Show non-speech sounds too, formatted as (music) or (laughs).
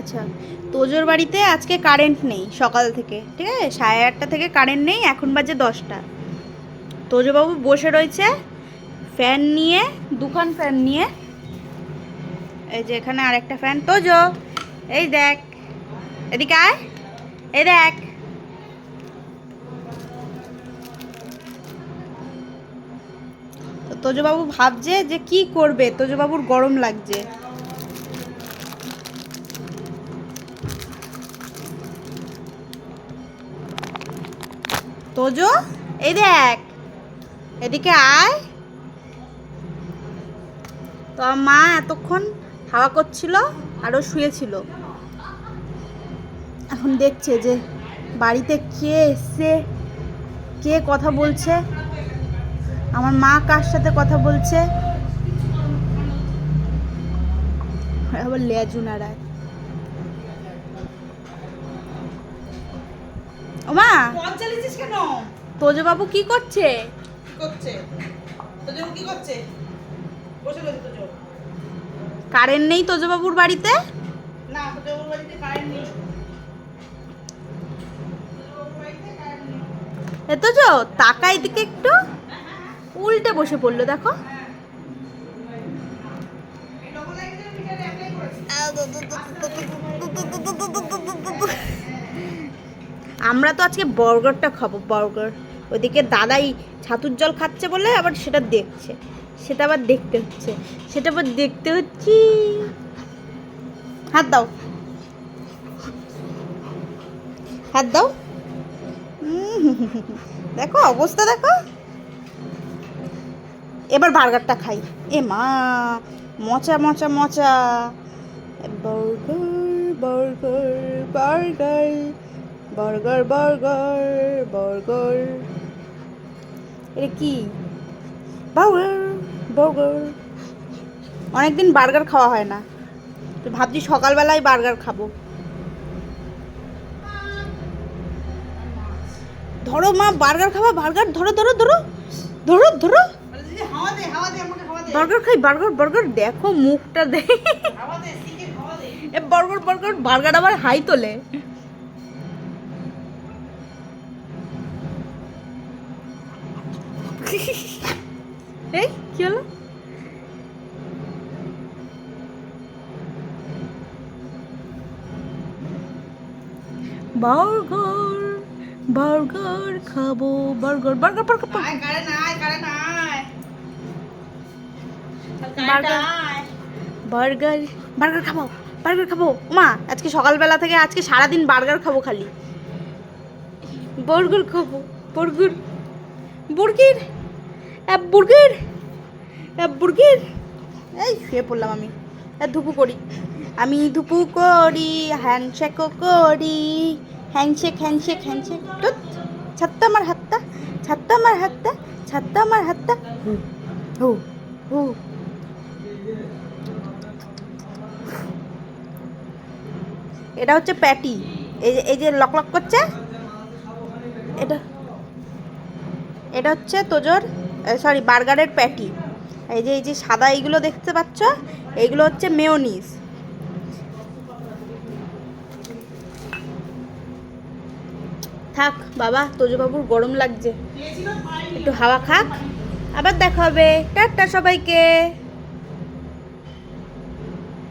আচ্ছা তোজোর বাড়িতে আজকে কারেন্ট নেই সকাল থেকে, ঠিক আছে? সাড়ে আটটা থেকে কারেন্ট নেই, এখন বাজে দশটা। তোজোবাবু বসে রয়েছে ফ্যান নিয়ে, দুখান ফ্যান নিয়ে। এই যে এখানে আরেকটা ফ্যান তোজো, এই দেখ, এদিকে আয়, এই দেখ। তোজোবাবু ভাবছে যে কি করবে, তোজোবাবুর গরম লাগছে। তোজো, এই দেখ, এদিকে আয়। তো মা এতক্ষণ হাওয়া করছিল আরও শুয়েছিল। এখন দেখছে যে বাড়িতে কে এসছে, কে কথা বলছে, আমার মা কার সাথে কথা বলছে? আবার লেজু নাড়ায় ও মা ফোন চালিয়েছিস কেন তোজো বাবু কি করছে কি করছে তোজো কি করছে বসে রয়েছে তোজো কারেন্ট নেই তোজো বাবুর বাড়িতে না তোজো ওর বাড়িতে কারেন্ট নেই তোজোর বাড়িতে কারেন্ট নেই। এ তোজো তাকাই দিকে একটু উল্টে বসে পড়ল দেখো আমরা তো আজকে বার্গারটা খাব, বার্গার। ওইদিকে দাদাই ছাতুর জল খাচ্ছে বলে আবার সেটা দেখছে। সেটা আবার দেখতে হচ্ছে। সেটা আবার দেখতে হচ্ছে। হাত দাও। হাত দাও। দেখো, অবস্থা দেখো। এবার বার্গারটা খাই। এ মা, মচা মচা মচা। Burger burger burger. Burger burger এটা কি? Burger burger. অনেকদিন বার্গার খাওয়া হয় না। তো ভাবছি সকালবেলায় বার্গার খাব। ধরো মা বার্গার খাবা বার্গার। ধরো ধরো ধরো। ধরো ধরো। বার্গার খাই বার্গার বার্গার। দেখো মুখটা দে। এ বার্গার বার্গার। বার্গার আবার হাই তোলে। (laughs) এই কি হলো? বার্গার বার্গার খাব burger burger burger burger. Burger burger খাব বার্গার খাব। মা আজকে সকালবেলা থেকে আজকে সারাদিন বার্গার খাব খালি। বার্গার খাব বার্গার। বুর্গির অ্যাপ বুর্গির অ্যাপ বুর্গির এই শুয়ে পড়লাম আমি। এ ধুপু করি। আমি ধুপু করি হ্যান্ডশেকও করি। হ্যান্ডশেক হ্যান্ডশেক হ্যান্ডশেক টুত ছাত্তা আমার হাতটা ছাত্তা আমার হাতটা ছাত্তা আমার হাতটা। হু হু এটা হচ্ছে প্যাটি এই যে এই যে লক লক করছে। এটা এটা হচ্ছে তোজোর সরি বার্গারের প্যাটি এই যে এই যে সাদা এইগুলো দেখতে পাচ্ছ এইগুলো হচ্ছে মেয়নিস থাক, বাবা, তোজবাবুর গরম লাগছে। একটু হাওয়া খাক। আবার দেখা হবে। টাটা সবাইকে।